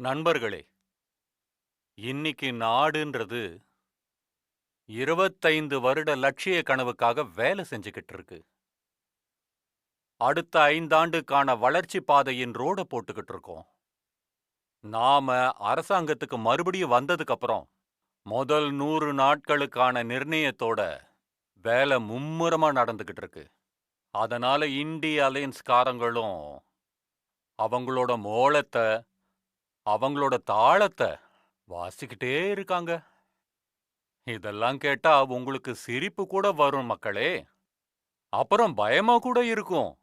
நண்பர்களே இன்னைக்கு நாடுன்றது இருபத்தைந்து வருட லட்சிய கனவுக்காக வேலை செஞ்சுக்கிட்டு இருக்கு அடுத்த ஐந்தாண்டுக்கான வளர்ச்சி பாதையின் ரோட போட்டுக்கிட்டு இருக்கோம் நாம அரசாங்கத்துக்கு மறுபடியும் வந்ததுக்கு அப்புறம் முதல் நூறு நாட்களுக்கான நிர்ணயத்தோட வேலை மும்முரமா நடந்துகிட்டு இருக்கு அதனால இந்திய அலையன்ஸ்காரங்களும் அவங்களோட மோளத்தை அவங்களோட தாளத்தை வாசிக்கிட்டே இருக்காங்க. இதெல்லாம் கேட்டா உங்களுக்கு சிரிப்பு கூட வரும் மக்களே. அப்புறம் பயமா கூட இருக்கும்.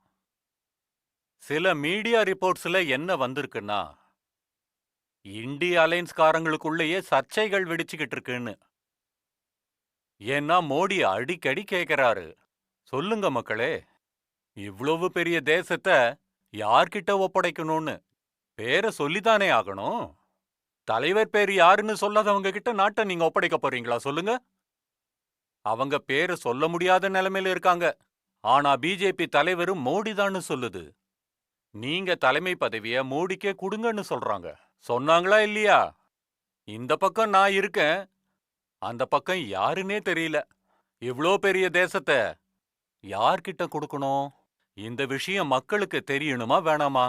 சில மீடியா ரிப்போர்ட்ஸ்ல என்ன வந்திருக்குன்னா இந்திய அலைன்ஸ்காரங்களுக்குள்ளேயே சர்ச்சைகள் வெடிச்சுக்கிட்டு இருக்குன்னு. ஏன்னா மோடி அடிக்கடி கேக்குறாரு. சொல்லுங்க மக்களே இவ்வளவு பெரிய தேசத்தை யார்கிட்ட ஒப்படைக்கணும்னு? பேரை சொல்லித்தானே ஆகணும்? தலைவர் பேர் யாருன்னு சொல்லாதவங்க கிட்ட நாட்டை நீங்க ஒப்படைக்க போறீங்களா? சொல்லுங்க. அவங்க பேரை சொல்ல முடியாத நிலைமையில இருக்காங்க. ஆனா பிஜேபி தலைவர் மோடி தான்னு சொல்லுது. நீங்க தலைமை பதவிய மோடிக்கே கொடுங்கன்னு சொல்றாங்க. சொன்னாங்களா இல்லையா? இந்த பக்கம் நான் இருக்கேன். அந்த பக்கம் யாருன்னே தெரியல. இவ்ளோ பெரிய தேசத்தை யார்கிட்ட கொடுக்கணும்? இந்த விஷயம் மக்களுக்கு தெரியணுமா வேணாமா?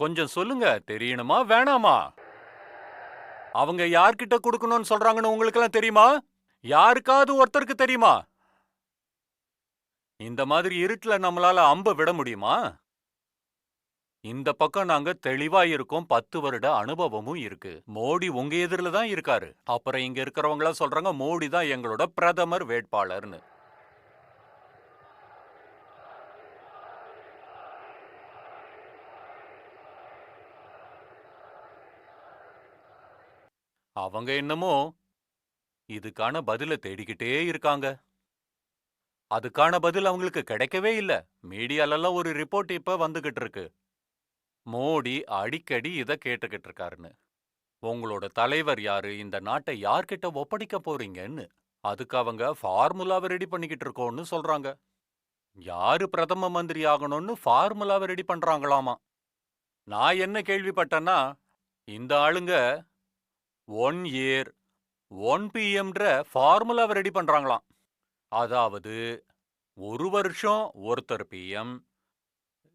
கொஞ்சம் சொல்லுங்க தெரியணுமா வேணாமா? அவங்க யார்கிட்ட கொடுக்கணும்னு சொல்றாங்கன்னு உங்களுக்கெல்லாம் தெரியுமா? யாருக்காவது ஒருத்தருக்கு தெரியுமா? இந்த மாதிரி இருட்டுல நம்மளால அம்ப விட முடியுமா? இந்த பக்கம் நாங்க தெளிவா இருக்கோம் பத்து வருட அனுபவமும் இருக்கு. மோடி உங்க எதிரில தான் இருக்காரு. அப்புறம் இங்க இருக்கிறவங்களா சொல்றாங்க மோடி தான் எங்களோட பிரதமர் வேட்பாளர்னு. அவங்க என்னமோ இதுக்கான பதில தேடிக்கிட்டே இருக்காங்க. அதுக்கான பதில் அவங்களுக்கு கிடைக்கவே இல்ல. மீடியாலெல்லாம் ஒரு ரிப்போர்ட் இப்ப வந்துகிட்டு இருக்கு. மோடி அடிக்கடி இத கேட்டுக்கிட்டு இருக்காருன்னு. உங்களோட தலைவர் யாரு? இந்த நாட்டை யார்கிட்ட ஒப்படைக்க போறீங்கன்னு? அதுக்கு அவங்க ஃபார்முலாவை ரெடி பண்ணிக்கிட்டு இருக்கோம்னு சொல்றாங்க. யாரு பிரதம மந்திரி ஆகணும்னு ஃபார்முலாவை ரெடி பண்றாங்களாமா? நான் என்ன கேள்விப்பட்டேன்னா இந்த ஆளுங்க ஒன் இயர் ஒன் பிஎம்ன்ற ஃபார்முலாவை ரெடி பண்றாங்களாம். அதாவது ஒரு வருஷம் ஒருத்தர் பிஎம்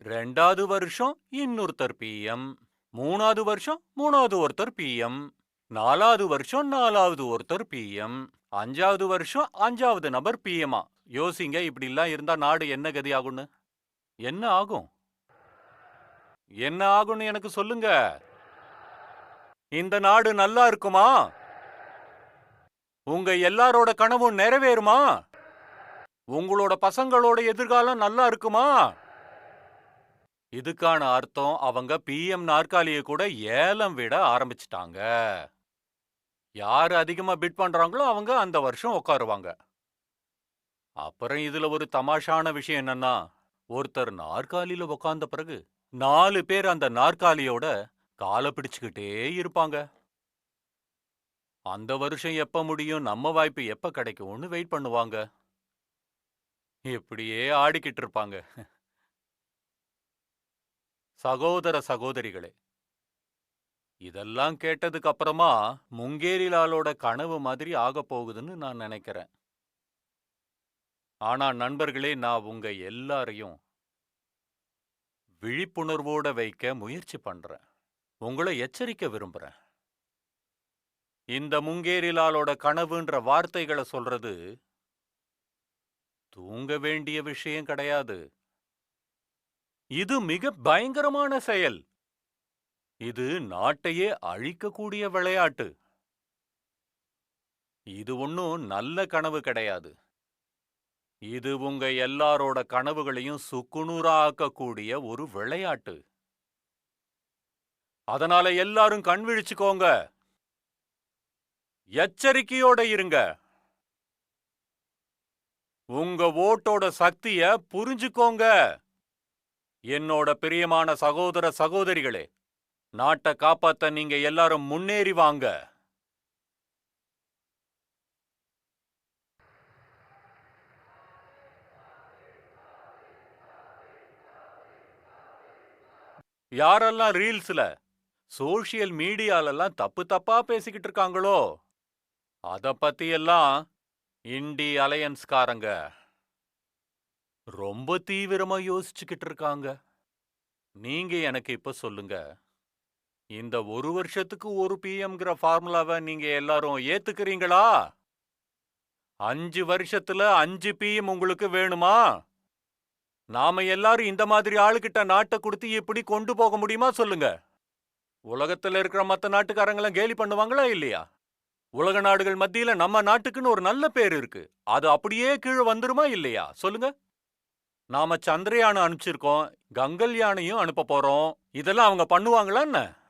ரெண்டாவது வருஷம் இன்னொருத்தர் பிஎம் மூணாவது வருஷம் மூணாவது ஒருத்தர் பிஎம் நாலாவது வருஷம் நாலாவது ஒருத்தர் பிஎம் அஞ்சாவது வருஷம் அஞ்சாவது நபர் பிஎம்மா யோசிங்க இப்படிலாம் இருந்தா நாடு என்ன கதி ஆகும்னு என்ன ஆகும்? என்ன ஆகும்னு எனக்கு சொல்லுங்க. இந்த நாடு நல்லா இருக்குமா? உங்க எல்லாரோட கனவும் நிறைவேறுமா? உங்களோட பசங்களோட எதிர்காலம் நல்லா இருக்குமா? இதுக்கான அர்த்தம் அவங்க பிஎம் நாற்காலியை கூட ஏலம் விட ஆரம்பிச்சிட்டாங்க. யார் அதிகமா பிட் பண்றாங்களோ அவங்க அந்த வருஷம் உட்காருவாங்க. அப்புறம் இதுல ஒரு தமாஷான விஷயம் என்னன்னா ஒருத்தர் நாற்காலியில உட்கார்ந்த பிறகு நாலு பேர் அந்த நாற்காலியோட காலை பிடிச்சுக்கிட்டே இருப்பாங்க. அந்த வருஷம் எப்ப முடியும் நம்ம வாய்ப்பு எப்ப கிடைக்கும்னு வெயிட் பண்ணுவாங்க. இப்படியே ஆடிக்கிட்டு இருப்பாங்க. சகோதர சகோதரிகளே இதெல்லாம் கேட்டதுக்கு அப்புறமா முங்கேரிலாலோட கனவு மாதிரி ஆக போகுதுன்னு நான் நினைக்கிறேன். ஆனா நண்பர்களே நான் உங்க எல்லாரையும் விழிப்புணர்வோட வைக்க முயற்சி பண்றேன். உங்களை எச்சரிக்க விரும்புகிறேன் இந்த முங்கேரிலாலோட கனவுன்ற வார்த்தைகளை சொல்றது தூங்க வேண்டிய விஷயம் கிடையாது. இது மிக பயங்கரமான செயல். இது நாட்டையே அழிக்கக்கூடிய விளையாட்டு. இது ஒன்னும் நல்ல கனவு கிடையாது. இது உங்க எல்லாரோட கனவுகளையும் சுக்குநூறாக்கக்கூடிய ஒரு விளையாட்டு. அதனால எல்லாரும் கண் விழிச்சுக்கோங்க. எச்சரிக்கையோட இருங்க. உங்க ஓட்டோட சக்திய புரிஞ்சுக்கோங்க. என்னோட பிரியமான சகோதர சகோதரிகளே நாட்டை காப்பாத்த நீங்க எல்லாரும் முன்னேறி வாங்க. யாரெல்லாம் ரீல்ஸ்ல சோஷியல் மீடியாலெல்லாம் தப்பு தப்பா பேசிக்கிட்டு இருக்காங்களோ? அத பத்தி எல்லாம் இண்டி அலையன்ஸ்காரங்க ரொம்ப தீவிரமா யோசிச்சுக்கிட்டு இருக்காங்க. நீங்க எனக்கு இப்ப சொல்லுங்க. இந்த ஒரு வருஷத்துக்கு ஒரு பிஎம்ங்கிற ஃபார்முலாவை நீங்க எல்லாரும் ஏத்துக்கிறீங்களா? அஞ்சு வருஷத்துல அஞ்சு பிஎம் உங்களுக்கு வேணுமா? நாம எல்லாரும் இந்த மாதிரி ஆளுகிட்ட நாட்டை கொடுத்து இப்படி கொண்டு போக முடியுமா சொல்லுங்க. உலகத்துல இருக்கிற மத்த நாட்டுக்காரங்களாம் கேலி பண்ணுவாங்களா இல்லையா? உலக நாடுகள் மத்தியில நம்ம நாட்டுக்குன்னு ஒரு நல்ல பேர் இருக்கு. அது அப்படியே கீழே வந்துருமா இல்லையா? சொல்லுங்க. நாம சந்திரயானை அனுப்பிச்சிருக்கோம் கங்கல்யானையும் அனுப்ப போறோம். இதெல்லாம் அவங்க பண்ணுவாங்களா என்ன?